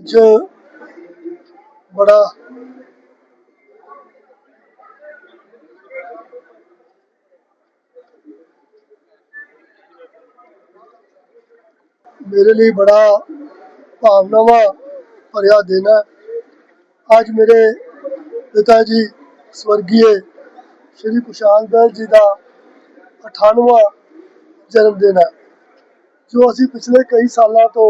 ਅੱਜ ਬੜਾ ਮੇਰੇ ਲਈ ਬੜਾ ਭਾਵਨਾਵਾਂ ਭਰਿਆ ਦਿਨ ਹੈ। ਅੱਜ ਮੇਰੇ ਪਿਤਾ ਜੀ ਸਵਰਗੀਏ ਸ਼੍ਰੀ ਕੁਸ਼ਾਲ ਬੈਲ ਜੀ ਦਾ 98ਵਾਂ ਜਨਮ ਦਿਨ ਹੈ, ਜੋ ਅਸੀਂ ਪਿਛਲੇ ਕਈ ਸਾਲਾਂ ਤੋਂ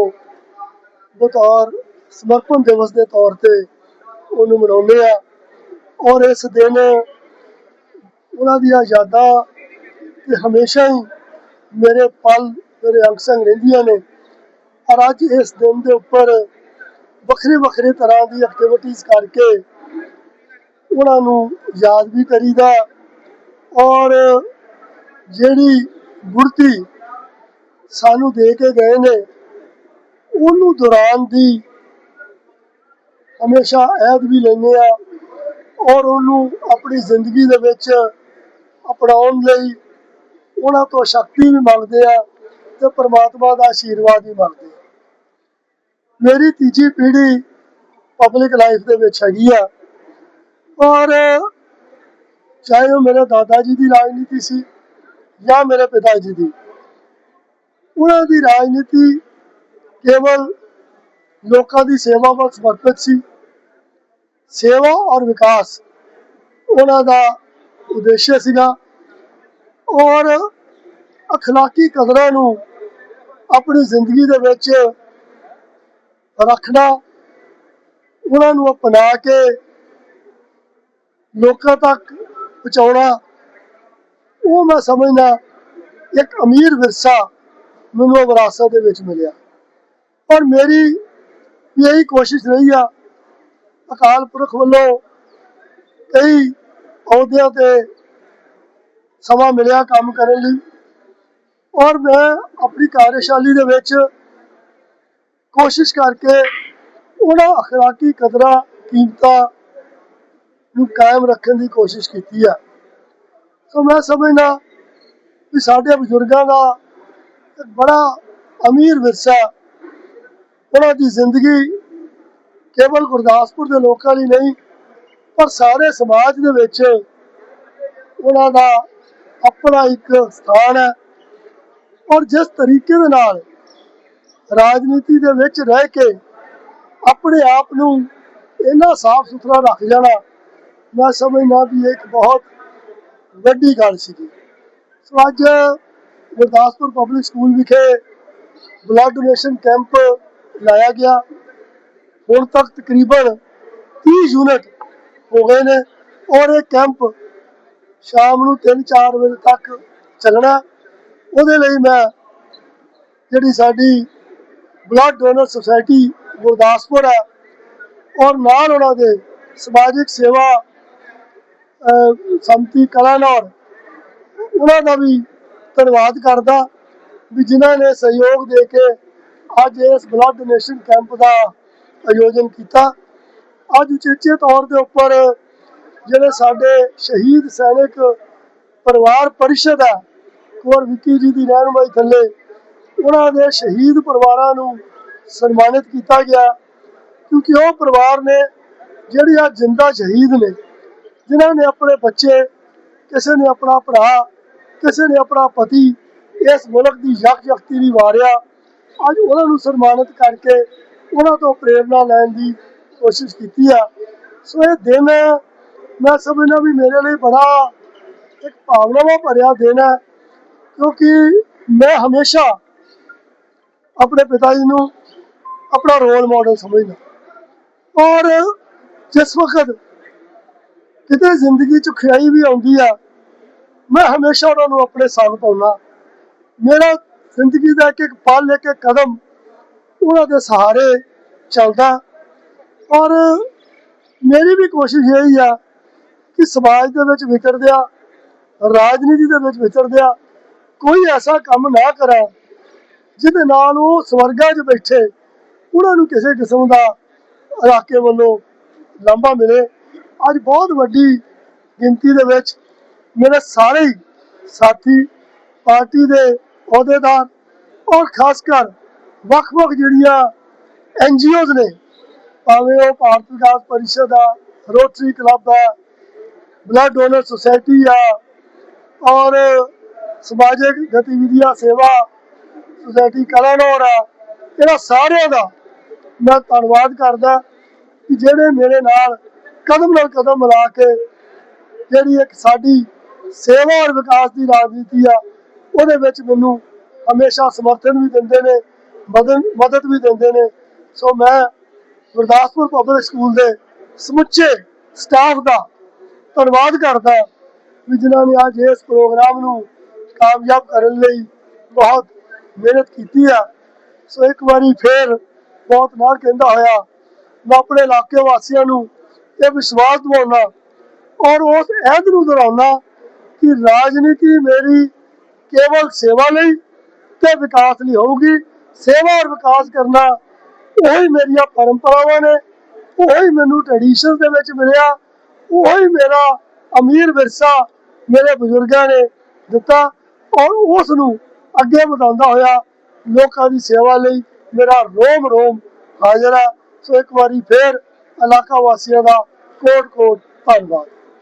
ਬਤੌਰ ਸਮਰਪਣ ਦਿਵਸ ਦੇ ਤੌਰ ਤੇ ਉਹਨੂੰ ਮਨਾਉਂਦੇ ਆ। ਔਰ ਇਸ ਦਿਨ ਉਹਨਾਂ ਦੀਆਂ ਯਾਦਾਂ ਤੇ ਹਮੇਸ਼ਾ ਹੀ ਮੇਰੇ ਪਲ, ਮੇਰੇ ਅੰਗ ਸੰਗ ਰਹਿੰਦੀਆਂ ਨੇ। ਔਰ ਅੱਜ ਇਸ ਦਿਨ ਦੇ ਉੱਪਰ ਵੱਖਰੇ ਵੱਖਰੇ ਤਰ੍ਹਾਂ ਦੀ ਐਕਟੀਵਿਟੀਜ਼ ਕਰਕੇ ਉਹਨਾਂ ਨੂੰ ਯਾਦ ਵੀ ਕਰੀਦਾ। ਔਰ ਜਿਹੜੀ ਗੁਰਤੀ ਸਾਨੂੰ ਦੇ ਕੇ ਗਏ ਨੇ, ਉਹਨੂੰ ਦੌਰਾਨ ਦੀ ਹਮੇਸ਼ਾ ਐਦ ਵੀ ਲੈਂਦੇ ਆ ਔਰ ਉਹਨੂੰ ਆਪਣੀ ਜ਼ਿੰਦਗੀ ਦੇ ਵਿੱਚ ਅਪਣਾਉਣ ਲਈ ਉਹਨਾਂ ਤੋਂ ਸ਼ਕਤੀ ਵੀ ਮੰਗਦੇ ਆ ਤੇ ਪ੍ਰਮਾਤਮਾ ਦਾ ਆਸ਼ੀਰਵਾਦ ਵੀ ਮੰਗਦੇ ਆ। ਮੇਰੀ ਤੀਜੀ ਪੀੜ੍ਹੀ ਪਬਲਿਕ ਲਾਈਫ ਦੇ ਵਿੱਚ ਹੈਗੀ ਆ। ਔਰ ਚਾਹੇ ਉਹ ਮੇਰੇ ਦਾਦਾ ਜੀ ਦੀ ਰਾਜਨੀਤੀ ਸੀ ਜਾਂ ਮੇਰੇ ਪਿਤਾ ਜੀ ਦੀ, ਉਹਨਾਂ ਦੀ ਰਾਜਨੀਤੀ ਕੇਵਲ ਲੋਕਾਂ ਦੀ ਸੇਵਾ ਵੱਲ ਸਮਰਪਿਤ ਸੀ। ਸੇਵਾ ਔਰ ਵਿਕਾਸ, ਉਹਨਾਂ ਦਾ ਉਦੇਸ਼ ਸੀਗਾ। ਔਰ ਅਖਲਾਕੀ ਕਦਰਾਂ ਨੂੰ ਆਪਣੀ ਜ਼ਿੰਦਗੀ ਦੇ ਵਿੱਚ ਰੱਖਣਾ, ਉਹਨਾਂ ਨੂੰ ਅਪਣਾ ਕੇ ਲੋਕਾਂ ਤੱਕ ਪਹੁੰਚਾਉਣਾ, ਉਹ ਮੈਂ ਸਮਝਦਾ ਇੱਕ ਅਮੀਰ ਵਿਰਸਾ ਮੈਨੂੰ ਵਿਰਾਸਤ ਦੇ ਵਿੱਚ ਮਿਲਿਆ। ਔਰ ਮੇਰੀ ਇਹੀ ਕੋਸ਼ਿਸ਼ ਰਹੀ ਆ, ਅਕਾਲ ਪੁਰਖ ਵੱਲੋਂ ਕਈ ਅਹੁਦਿਆਂ ਤੇ ਸਮਾਂ ਮਿਲਿਆ ਕੰਮ ਕਰਨ ਲਈ। ਔਰ ਮੈਂ ਆਪਣੀ ਕਾਰਜਸ਼ਾਲੀ ਦੇ ਵਿੱਚ ਕੋਸ਼ਿਸ਼ ਕਰਕੇ ਉਹਨਾਂ ਅਖਲਾਕੀ ਕਦਰਾਂ, ਕੀਮਤਾਂ ਨੂੰ ਕਾਇਮ ਰੱਖਣ ਦੀ ਕੋਸ਼ਿਸ਼ ਕੀਤੀ ਆ। ਸੋ ਮੈਂ ਸਮਝਦਾ ਕਿ ਸਾਡੇ ਬਜ਼ੁਰਗਾਂ ਦਾ ਇੱਕ ਬੜਾ ਅਮੀਰ ਵਿਰਸਾ, ਉਹਨਾਂ ਦੀ ਜ਼ਿੰਦਗੀ ਕੇਵਲ ਗੁਰਦਾਸਪੁਰ ਦੇ ਲੋਕਾਂ ਲਈ ਨਹੀਂ, ਪਰ ਸਾਰੇ ਸਮਾਜ ਦੇ ਵਿੱਚ ਉਹਨਾਂ ਦਾ ਆਪਣਾ ਇੱਕ ਸਥਾਨ ਹੈ। ਔਰ ਜਿਸ ਤਰੀਕੇ ਦੇ ਨਾਲ ਰਾਜਨੀਤੀ ਦੇ ਵਿੱਚ ਰਹਿ ਕੇ ਆਪਣੇ ਆਪ ਨੂੰ ਇੰਨਾ ਸਾਫ਼ ਸੁਥਰਾ ਰੱਖ ਜਾਣਾ ਮੈਂ ਸਮਝਦਾ ਵੀ ਇਹ ਇੱਕ ਬਹੁਤ ਵੱਡੀ ਗੱਲ ਸੀਗੀ। ਸੋ ਅੱਜ ਗੁਰਦਾਸਪੁਰ ਪਬਲਿਕ ਸਕੂਲ ਵਿਖੇ ਬਲੱਡ ਡੋਨੇਸ਼ਨ ਕੈਂਪ ਲਾਇਆ ਗਿਆ। ਹੁਣ ਤੱਕ ਤਕਰੀਬਨ 30 ਯੂਨਿਟ ਹੋ ਗਏ ਨੇ ਔਰ ਇਹ ਕੈਂਪ ਸ਼ਾਮ ਨੂੰ 3-4 ਵਜੇ ਤੱਕ ਚੱਲਣਾ। ਉਹਦੇ ਲਈ ਮੈਂ ਜਿਹੜੀ ਸਾਡੀ ਬਲੱਡ ਡੋਨਰ ਸੁਸਾਇਟੀ ਗੁਰਦਾਸਪੁਰ ਹੈ ਔਰ ਨਾਲ ਉਹਨਾਂ ਦੇ ਸਮਾਜਿਕ ਸੇਵਾ ਸੰਤੀ ਸੰਮਤੀ ਕਲਾਨੌਰ, ਉਹਨਾਂ ਦਾ ਵੀ ਧੰਨਵਾਦ ਕਰਦਾ ਵੀ ਜਿਨ੍ਹਾਂ ਨੇ ਸਹਿਯੋਗ ਦੇ ਕੇ ਅੱਜ ਇਸ ਬਲੱਡ ਡੋਨੇਸ਼ਨ ਕੈਂਪ ਦਾ ਆਯੋਜਨ ਕੀਤਾ। ਅੱਜ ਉਚੇਚੇ ਤੌਰ ਦੇ ਉੱਪਰ ਜਿਹੜੇ ਸਾਡੇ ਸ਼ਹੀਦ ਸੈਨਿਕ ਪਰਿਵਾਰ ਪਰਿਸ਼ਦ ਹੈ, ਕੁੰਵਰ ਵਿੱਕੀ ਜੀ ਦੀ ਰਹਿਨੁਮਾਈ ਥੱਲੇ, ਉਹਨਾਂ ਦੇ ਸ਼ਹੀਦ ਪਰਿਵਾਰਾਂ ਨੂੰ ਸਨਮਾਨਿਤ ਕੀਤਾ ਗਿਆ। ਕਿਉਂਕਿ ਉਹ ਪਰਿਵਾਰ ਨੇ ਜਿਹੜੀ ਆ ਜਿੰਦਾ ਸ਼ਹੀਦ ਨੇ, ਜਿਨ੍ਹਾਂ ਨੇ ਆਪਣੇ ਬੱਚੇ, ਕਿਸੇ ਨੇ ਆਪਣਾ ਭਰਾ, ਕਿਸੇ ਨੇ ਆਪਣਾ ਪਤੀ ਇਸ ਮੁਲਕ ਦੀ ਯਕ ਯਕਤੀ ਲਈ ਵਾਰਿਆ ਅੱਜ ਉਹਨਾਂ ਨੂੰ ਸਨਮਾਨਿਤ ਕਰਕੇ ਉਹਨਾਂ ਤੋਂ ਪ੍ਰੇਰਣਾ ਲੈਣ ਦੀ ਕੋਸ਼ਿਸ਼ ਕੀਤੀ ਆ। ਸੋ ਇਹ ਦਿਨ ਮੈਂ ਸਮਝਦਾ ਵੀ ਮੇਰੇ ਲਈ ਬੜਾ ਇੱਕ ਭਾਵਨਾਵਾਂ ਭਰਿਆ ਦਿਨ ਹੈ, ਕਿਉਂਕਿ ਮੈਂ ਹਮੇਸ਼ਾ ਆਪਣੇ ਪਿਤਾ ਜੀ ਨੂੰ ਆਪਣਾ ਰੋਲ ਮਾਡਲ ਸਮਝਦਾ। ਔਰ ਜਿਸ ਵਕਤ ਕਿਤੇ ਜ਼ਿੰਦਗੀ ਚ ਖਿਆਈ ਵੀ ਆਉਂਦੀ ਆ, ਮੈਂ ਹਮੇਸ਼ਾ ਉਹਨਾਂ ਨੂੰ ਆਪਣੇ ਸੰਗ ਪਾਉਣਾ ਮੇਰਾ ਜ਼ਿੰਦਗੀ ਦਾ ਇੱਕ ਇੱਕ ਪਲ ਇੱਕ ਇੱਕ ਕਦਮ ਉਹਨਾਂ ਦੇ ਸਹਾਰੇ ਚੱਲਦਾ। ਔਰ ਮੇਰੀ ਵੀ ਕੋਸ਼ਿਸ਼ ਇਹੀ ਆ ਕਿ ਸਮਾਜ ਦੇ ਵਿੱਚ ਵਿਚਰਦਿਆਂ, ਰਾਜਨੀਤੀ ਦੇ ਵਿੱਚ ਵਿਚਰਦਿਆਂ ਕੋਈ ਐਸਾ ਕੰਮ ਨਾ ਕਰਾਂ ਜਿਹਦੇ ਨਾਲ ਉਹ ਸਵਰਗਾਂ 'ਚ ਬੈਠੇ ਉਹਨਾਂ ਨੂੰ ਕਿਸੇ ਕਿਸਮ ਦਾ ਇਲਾਕੇ ਵੱਲੋਂ ਲਾਂਭਾ ਮਿਲੇ। ਅੱਜ ਬਹੁਤ ਵੱਡੀ ਗਿਣਤੀ ਦੇ ਵਿੱਚ ਮੇਰੇ ਸਾਰੇ ਹੀ ਸਾਥੀ ਪਾਰਟੀ ਦੇ ਅਹੁਦੇਦਾਰ ਔਰ ਖਾਸ ਕਰ ਵੱਖ-ਵੱਖ ਜਿਹੜੀਆਂ ਐਨਜੀਓਜ਼ ਨੇ, ਭਾਵੇਂ ਉਹ ਭਾਰਤ ਵਿਕਾਸ ਪਰਿਸ਼ਦ ਆ ਰੋਟਰੀ ਕਲੱਬ ਆ ਬਲੱਡ ਡੋਨਰ ਸੁਸਾਇਟੀ ਆ, ਔਰ ਸਮਾਜਿਕ ਗਤੀਵਿਧੀਆਂ ਸੇਵਾ ਸੁਸਾਇਟੀ ਕਲਾਨੌਰ ਆ, ਇਹਨਾਂ ਸਾਰਿਆਂ ਦਾ ਮੈਂ ਧੰਨਵਾਦ ਕਰਦਾ ਕਿ ਜਿਹੜੇ ਮੇਰੇ ਨਾਲ ਕਦਮ ਨਾਲ ਕਦਮ ਮਿਲਾ ਕੇ ਜਿਹੜੀ ਇੱਕ ਸਾਡੀ ਸੇਵਾ ਔਰ ਵਿਕਾਸ ਦੀ ਰਾਜਨੀਤੀ ਆ, ਉਹਦੇ ਵਿੱਚ ਮੈਨੂੰ ਹਮੇਸ਼ਾ ਸਮਰਥਨ ਵੀ ਦਿੰਦੇ ਨੇ ਮਦਦ ਮਦਦ ਵੀ ਦਿੰਦੇ ਨੇ। ਸੋ ਮੈਂ ਗੁਰਦਾਸਪੁਰ ਪਬਲਿਕ ਸਕੂਲ ਦੇ ਸਮੁੱਚੇ ਸਟਾਫ ਦਾ ਧੰਨਵਾਦ ਕਰਦਾ ਵੀ ਜਿਨ੍ਹਾਂ ਨੇ ਅੱਜ ਇਸ ਪ੍ਰੋਗਰਾਮ ਨੂੰ ਕਾਮਯਾਬ ਕਰਨ ਲਈ ਬਹੁਤ ਮਿਹਨਤ ਕੀਤੀ ਆ। ਸੋ ਇੱਕ ਵਾਰੀ ਫੇਰ ਬਹੁਤ ਨਾਲ ਕਹਿੰਦਾ ਹੋਇਆ, ਮੈਂ ਆਪਣੇ ਇਲਾਕੇ ਵਾਸੀਆਂ ਨੂੰ ਇਹ ਵਿਸ਼ਵਾਸ ਦਿਵਾਉਣਾ ਔਰ ਉਸ ਅਹਿਦ ਨੂੰ ਦੁਹਰਾਉਣਾ ਕਿ ਰਾਜਨੀਤੀ ਮੇਰੀ ਕੇਵਲ ਸੇਵਾ ਲਈ ਤੇ ਵਿਕਾਸ ਲਈ ਹੋਊਗੀ। ਸੇਵਾ ਔਰ ਵਿਕਾਸ ਕਰਨਾ, ਉਹੀ ਮੇਰੀਆਂ ਪਰੰਪਰਾਵਾਂ ਨੇ, ਉਹੀ ਮੈਨੂੰ ਟ੍ਰੈਡੀਸ਼ਨ ਦੇ ਵਿੱਚ ਮਿਲਿਆ, ਉਹੀ ਮੇਰਾ ਅਮੀਰ ਵਿਰਸਾ ਮੇਰੇ ਬਜ਼ੁਰਗਾਂ ਨੇ ਦਿੱਤਾ ਔਰ ਉਸ ਨੂੰ ਅੱਗੇ ਵਧਾਉਂਦਾ ਹੋਇਆ ਲੋਕਾਂ ਦੀ ਸੇਵਾ ਲਈ ਮੇਰਾ ਰੋਮ ਰੋਮ ਹਾਜ਼ਰ ਹੈ। ਸੋ ਇੱਕ ਵਾਰੀ ਫੇਰ ਇਲਾਕਾ ਵਾਸੀਆਂ ਦਾ ਕੋਟ ਕੋਟ ਧੰਨਵਾਦ।